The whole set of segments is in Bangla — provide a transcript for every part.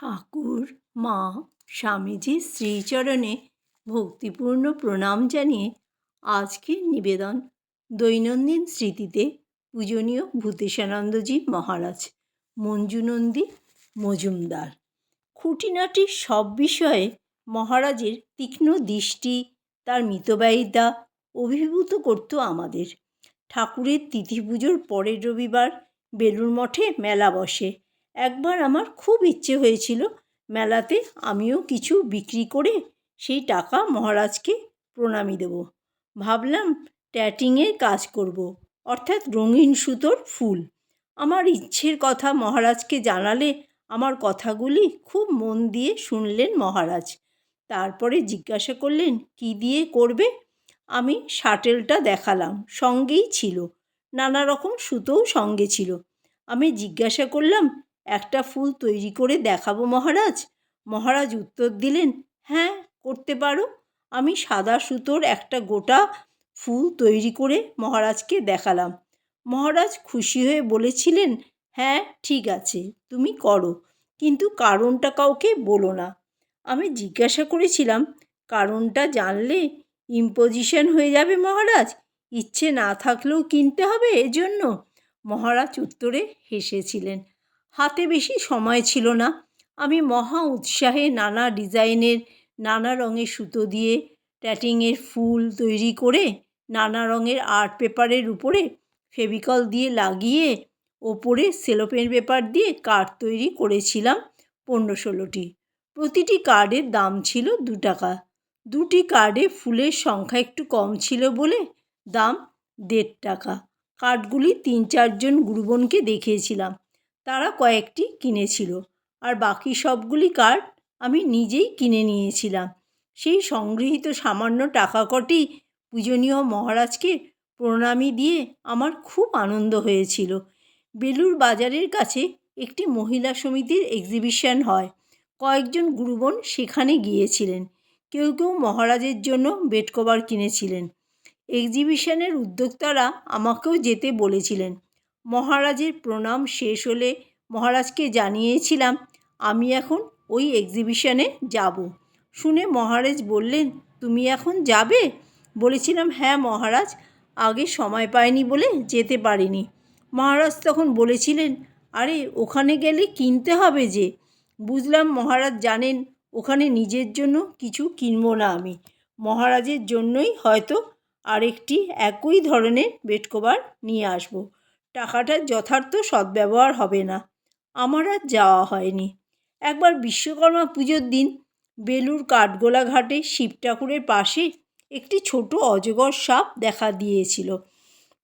ঠাকুর, মা স্বামীজির শ্রীচরণে ভক্তিপূর্ণ প্রণাম জানিয়ে আজকের নিবেদন দৈনন্দিন স্মৃতিতে পূজনীয় ভূতেশানন্দজি মহারাজ, মঞ্জুনন্দী মজুমদার। খুঁটিনাটি সব বিষয়ে মহারাজের তীক্ষ্ণ দৃষ্টি, তার মিতব্যয়িতা অভিভূত করত আমাদের। ঠাকুরের তিথি পুজোর পরের রবিবার বেলুড় মঠে মেলা বসে। একবার আমার খুব ইচ্ছে হয়েছিল মেলাতে আমিও কিছু বিক্রি করে সেই টাকা মহারাজকে প্রণামী দেব। ভাবলাম ট্যাটিংয়ের কাজ করব, অর্থাৎ রঙিন সুতোর ফুল। আমার ইচ্ছের কথা মহারাজকে জানালে আমার কথাগুলি খুব মন দিয়ে শুনলেন মহারাজ। তারপরে জিজ্ঞাসা করলেন, কী দিয়ে করবে? আমি শাটেলটা দেখালাম, সঙ্গেই ছিল। নানা রকম সুতোও সঙ্গে ছিল। আমি জিজ্ঞাসা করলাম একটা ফুল তৈরি করে দেখাবো মহারাজ? মহারাজ উত্তর দিলেন হ্যাঁ করতে পারো। আমি সাদা সুতোর একটা গোটা ফুল তৈরি করে মহারাজকে দেখালাম। মহারাজ খুশি হয়ে বলেছিলেন হ্যাঁ ঠিক আছে, তুমি করো। কিন্তু কারণটা কাউকে বলো না। আমি জিজ্ঞাসা করেছিলাম, কারণটা জানলে ইম্পোজিশন হয়ে যাবে মহারাজ? ইচ্ছে না থাকলেও কিনতে হবে এজন্য? মহারাজ উত্তরে হেসেছিলেন হাতে বেশি সময় ছিল না। আমি মহা উৎসাহে নানা ডিজাইনের, নানা রঙের সুতো দিয়ে ট্যাটিংয়ের ফুল তৈরি করে, নানা রঙের আর্ট পেপারের উপরে ফেভিকল দিয়ে লাগিয়ে, ওপরে সেলোপেন পেপার দিয়ে কার্ড তৈরি করেছিলাম পনেরো ষোলোটি। প্রতিটি কার্ডের দাম ছিল দু টাকা। দুটি কার্ডে ফুলের সংখ্যা একটু কম ছিল বলে দাম দেড় টাকা। কার্ডগুলি তিন চারজন গুরুবনকে দেখিয়েছিলাম। তারা কয়েকটি কিনেছিল। আর বাকি সবগুলি কার্ড আমি নিজেই কিনে নিয়েছিলাম। সেই সংগৃহীত সামান্য টাকা কটি পূজনীয় মহারাজকে প্রণামী দিয়ে আমার খুব আনন্দ হয়েছিল। বেলুর বাজারের কাছে একটি মহিলা সমিতির এক্সিবিশন হয়। কয়েকজন গুরুবন সেখানে গিয়েছিলেন। কেউ কেউ মহারাজের জন্য বেড কভার কিনেছিলেন। এক্সিবিশনের উদ্যোক্তারা আমাকেও যেতে বলেছিলেন। মহারাজের প্রণাম শেষ হলে মহারাজকে জানিয়েছিলাম, আমি এখন ওই এক্সিবিশনে যাব। শুনে মহারাজ বললেন, তুমি এখন যাবে? বলেছিলাম হ্যাঁ মহারাজ, আগে সময় পাইনি বলে যেতে পারিনি। মহারাজ তখন বলেছিলেন, আরে, ওখানে গেলে কিনতে হবে যে। বুঝলাম, মহারাজ জানেন, ওখানে নিজের জন্য কিছু কিনবো না আমি। মহারাজের জন্যই হয়তো আরেকটি একই ধরনের বেড কভার নিয়ে আসব। টাকাটার যথার্থ সদ্ব্যবহার হবে না। আমার আর যাওয়া হয়নি। একবার বিশ্বকর্মা পুজোর দিন বেলুর কাঠগোলা ঘাটে শিব ঠাকুরের পাশে একটি ছোট অজগর সাপ দেখা দিয়েছিল।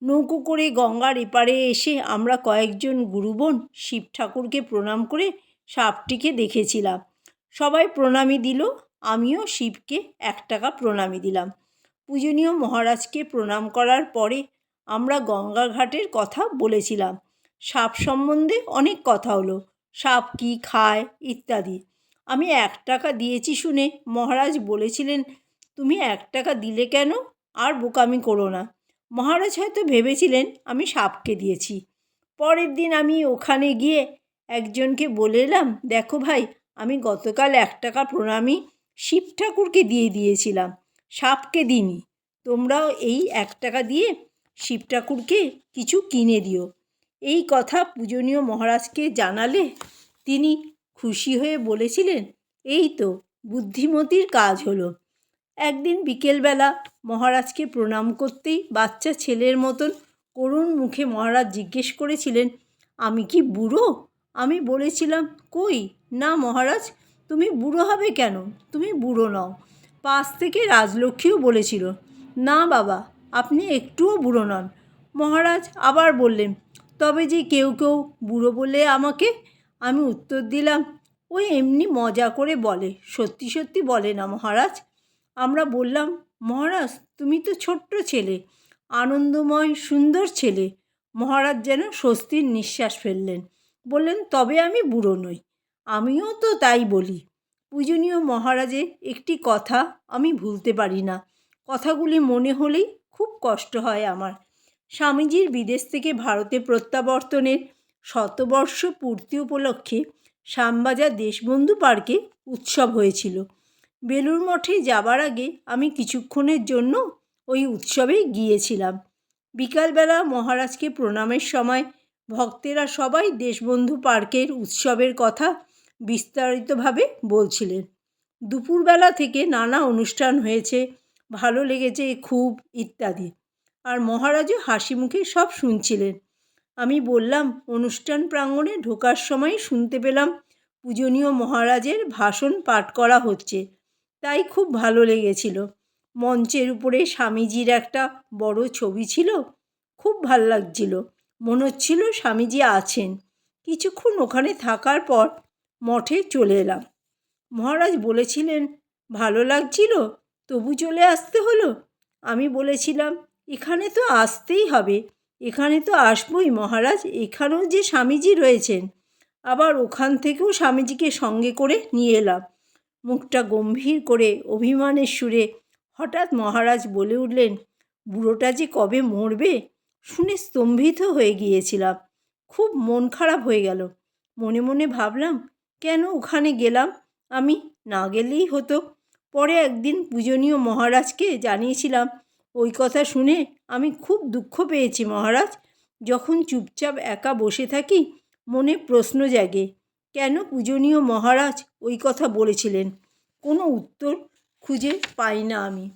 নৌকো করে গঙ্গার এপারে এসে আমরা কয়েকজন গুরুবোন শিব ঠাকুরকে প্রণাম করে সাপটিকে দেখেছিলাম। সবাই প্রণামী দিল, আমিও শিবকে এক টাকা প্রণামী দিলাম। পূজনীয় মহারাজকে প্রণাম করার পরে আমরা গঙ্গা ঘাটের কথা বলেছিলাম। সাপ সম্বন্ধে অনেক কথা হলো। সাপ কী খায়, ইত্যাদি। আমি এক টাকা দিয়েছি শুনে মহারাজ বলেছিলেন, তুমি এক টাকা দিলে কেন? আর বোকামি করো না। মহারাজ হয়তো ভেবেছিলেন আমি সাপকে দিয়েছি। পরের দিন আমি ওখানে গিয়ে একজনকে বলে এলাম, দেখো ভাই, আমি গতকাল এক টাকা প্রণামী শিব ঠাকুরকে দিয়ে দিয়েছিলাম। সাপকে দিইনি। তোমরাও এই এক টাকা দিয়ে শিব ঠাকুরকে কিছু কিনে দিও। এই কথা পূজনীয় মহারাজকে জানালে তিনি খুশি হয়ে বলেছিলেন, এই তো, বুদ্ধিমতির কাজ হলো। একদিন বিকেলবেলা মহারাজকে প্রণাম করতেই বাচ্চা ছেলের মতন করুণ মুখে মহারাজ জিজ্ঞেস করেছিলেন, আমি কি বুড়ো? আমি বলেছিলাম, কই? না মহারাজ, তুমি বুড়ো হবে কেন? তুমি বুড়ো নও। পাশ থেকে রাজলক্ষ্মীও বলেছিল, না বাবা আপনি একটুও বুড়ো নন। মহারাজ আবার বললেন, তবে যে কেউ কেউ বুড়ো বলে আমাকে? আমি উত্তর দিলাম ওই এমনি মজা করে বলে, সত্যি সত্যি বলে না মহারাজ। আমরা বললাম, মহারাজ, তুমি তো ছোট্ট ছেলে, আনন্দময়, সুন্দর ছেলে। মহারাজ যেন স্বস্তির নিঃশ্বাস ফেললেন। বললেন, তবে আমি বুড়ো নই, আমিও তো তাই বলি। পূজনীয় মহারাজের একটি কথা আমি ভুলতে পারি না। কথাগুলি মনে হলেই খুব কষ্ট হয় আমার। স্বামীজির বিদেশ থেকে ভারতে প্রত্যাবর্তনের শতবর্ষ পূর্তি উপলক্ষে শ্যামবাজার দেশবন্ধু পার্কে উৎসব হয়েছিল। বেলুর মঠে যাবার আগে আমি কিছুক্ষণের জন্য ওই উৎসবে গিয়েছিলাম। বিকালবেলা মহারাজকে প্রণামের সময় ভক্তেরা সবাই দেশবন্ধু পার্কের উৎসবের কথা বিস্তারিতভাবে বলছিলেন। দুপুরবেলা থেকে নানা অনুষ্ঠান হয়েছে। ভালো লেগেছে খুব ইত্যাদি। আর মহারাজও হাসি মুখে সব শুনছিলেন। আমি বললাম, অনুষ্ঠান প্রাঙ্গণে ঢোকার সময় শুনতে পেলাম পূজনীয় মহারাজের ভাষণ পাঠ করা হচ্ছে। তাই খুব ভালো লেগেছিল। মঞ্চের উপরে স্বামীজির একটা বড় ছবি ছিল। খুব ভালো লাগছিল। মনে হচ্ছিল স্বামীজি আছেন। কিছুক্ষণ ওখানে থাকার পর মঠে চলে এলাম। মহারাজ বলেছিলেন, ভালো লাগছিল? তবু চলে আসতে হলো? আমি বলেছিলাম, এখানে তো আসতেই হবে। এখানে তো আসবই মহারাজ, এখানেও যে স্বামীজি রয়েছেন। আবার ওখান থেকেও স্বামীজিকে সঙ্গে করে নিয়ে এলাম। মুখটা গম্ভীর করে অভিমানের সুরে হঠাৎ মহারাজ বলে উঠলেন, বুড়োটা যে কবে মরবে? শুনে স্তম্ভিত হয়ে গিয়েছিলাম। খুব মন খারাপ হয়ে গেল। মনে মনে ভাবলাম, কেন ওখানে গেলাম? আমি না গেলেই হতো। পরে একদিন পূজনীয় মহারাজকে জানিয়েছিলাম, ওই কথা শুনে আমি খুব দুঃখ পেয়েছি মহারাজ। যখন চুপচাপ একা বসে থাকি, মনে প্রশ্ন জাগে, কেন পূজনীয় মহারাজ ওই কথা বলেছিলেন? কোনো উত্তর খুঁজে পাই না আমি।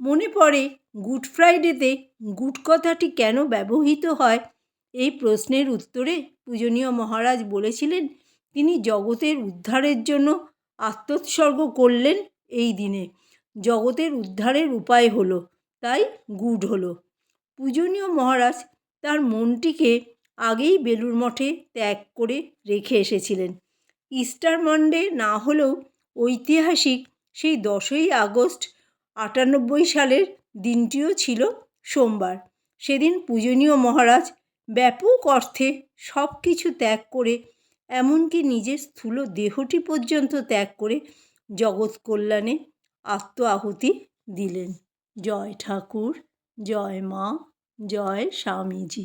মনে পড়ে, গুড ফ্রাইডেতে গুড কথাটি কেন ব্যবহৃত হয়? এই প্রশ্নের উত্তরে পূজনীয় মহারাজ বলেছিলেন, তিনি জগতের উদ্ধারের জন্য আত্মোৎসর্গ করলেন এই দিনে। জগতের উদ্ধারের উপায় হলো, তাই গুড হলো। পূজনীয় মহারাজ তার মনটিকে আগেই বেলুর মঠে ত্যাগ করে রেখে এসেছিলেন। ইস্টার মানডে না হলেও ঐতিহাসিক সেই দশই আগস্ট আটানব্বই সালের দিনটিও ছিল সোমবার। সেদিন পূজনীয় মহারাজ ব্যাপক অর্থে সব কিছু ত্যাগ করে, এমনকি নিজের স্থূল দেহটি পর্যন্ত ত্যাগ করে জগৎ কল্যাণে আত্ম আহুতি দিলেন। জয় ঠাকুর জয় মা জয় স্বামীজি।